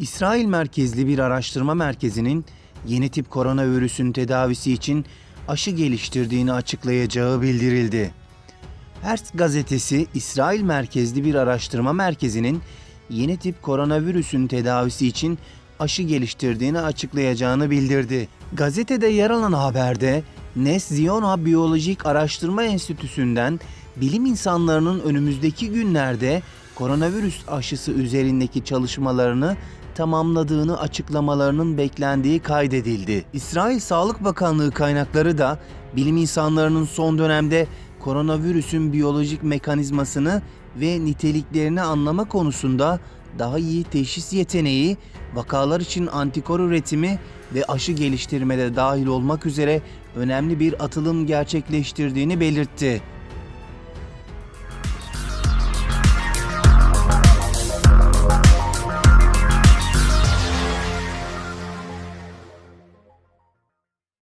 İsrail merkezli bir araştırma merkezinin yeni tip koronavirüsün tedavisi için aşı geliştirdiğini açıklayacağı bildirildi. Hers gazetesi İsrail merkezli bir araştırma merkezinin yeni tip koronavirüsün tedavisi için aşı geliştirdiğini açıklayacağını bildirdi. Gazetede yer alan haberde Nes Ziona Biyolojik Araştırma Enstitüsü'nden bilim insanlarının önümüzdeki günlerde koronavirüs aşısı üzerindeki çalışmalarını tamamladığını açıklamalarının beklendiği kaydedildi. İsrail Sağlık Bakanlığı kaynakları da bilim insanlarının son dönemde koronavirüsün biyolojik mekanizmasını ve niteliklerini anlama konusunda daha iyi teşhis yeteneği, vakalar için antikor üretimi ve aşı geliştirmede dahil olmak üzere önemli bir atılım gerçekleştirdiğini belirtti.